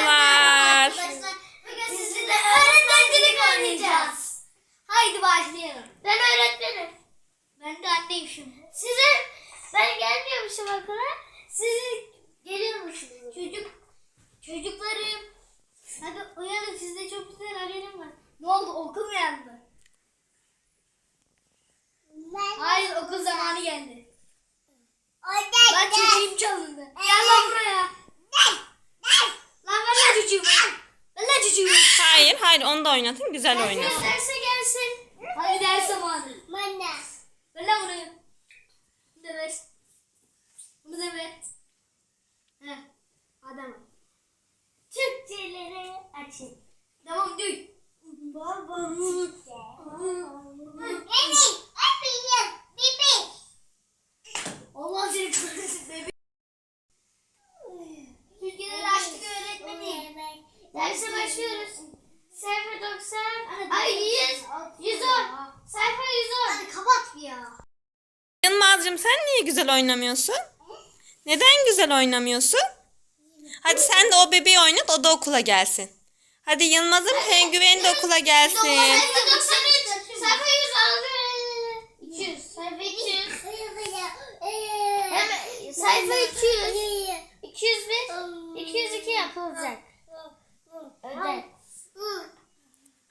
Merhabalar. Arkadaşlar bugün sizinle öğretmencilik oynayacağız. Haydi başlayalım. Ben öğretmenim. Ben de anneyim şimdi. Size ben gelmiyormuşum okula. Siz geliyormuşsunuz. Çocuk çocuklarım. Hadi uyanın sizde çok güzel haberim var. Ne oldu okul mu yandı? Hayır okul zamanı geldi. Lan çocuğum çalındı. Gel lan buraya. Lan ver lan çocuğumu. Lan çocuğumu. Hayır hayır onu da oynatın güzel oynasın. derse gelsin. Hadi ders zamanı. Bana. Ver lan bunu. Bunu da ver. Bunu da ver. Heh. Adam. Türkçeleri açın. Yılmaz'cığım sen niye güzel oynamıyorsun? Neden güzel oynamıyorsun? Hadi sen de o bebeği oynat o da okula gelsin. Hadi Yılmaz'ın pengüveni de okula gelsin. Sayfa 93. Sayfa 106. 200. Sayfa 200. Hemen sayfa 200. 201. 202 yapılacak.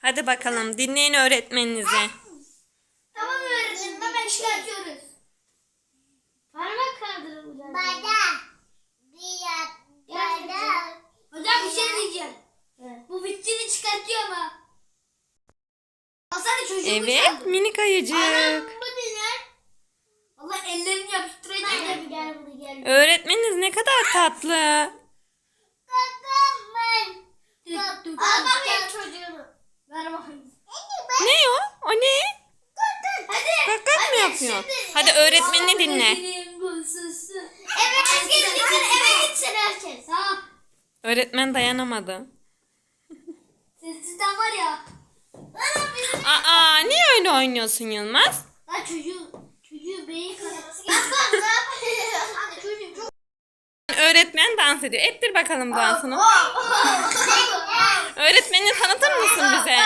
Hadi bakalım dinleyin öğretmeninizi. Tamam öğretmenim hemen çıkartıyoruz. Parmak kaldırılacak. Hocam bir şey diyeceğim. Bu bittiğini çıkartıyor ama. Alsana çocuğumu Evet çaldı. minik ayıcık. Anam bu ne lan? Allah ellerini yapıştıracak. Gel gel buraya gel. Öğretmeniniz ne kadar tatlı. Al bakayım çocuğunu. Ver bakayım. Ne o? O ne? Hadi. Kalk mı yapıyor? Hadi öğretmenini dinle. Öğretmen dayanamadı. Sessizden var ya. Bizim. Aa niye öyle oynuyorsun Yılmaz? Lan çocuğu. Çocuğu beyin kanaması. Yapma ne yapayım? Hadi çocuğum çok. Öğretmen dans ediyor. Ettir bakalım dansını. Öğretmenini tanıtır mısın bize?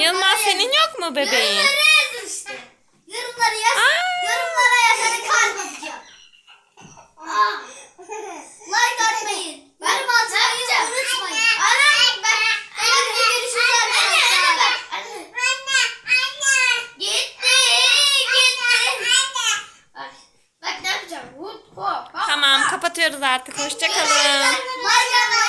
Yılmaz Yorumlara senin yok mu bebeğin? Yorumlara yazın işte. Yorumları yaz. Aa. Yorumlara yazanı kalp atacağım. Aa. Like atmayın. Benim atmayı unutmayın. Anam ben. Hadi görüşürüz arkadaşlar. Gitti. Gitti. Bak. Bak ne yapacağım. Hop hop. hop. Tamam kapatıyoruz artık. Hoşçakalın. Like atmayı,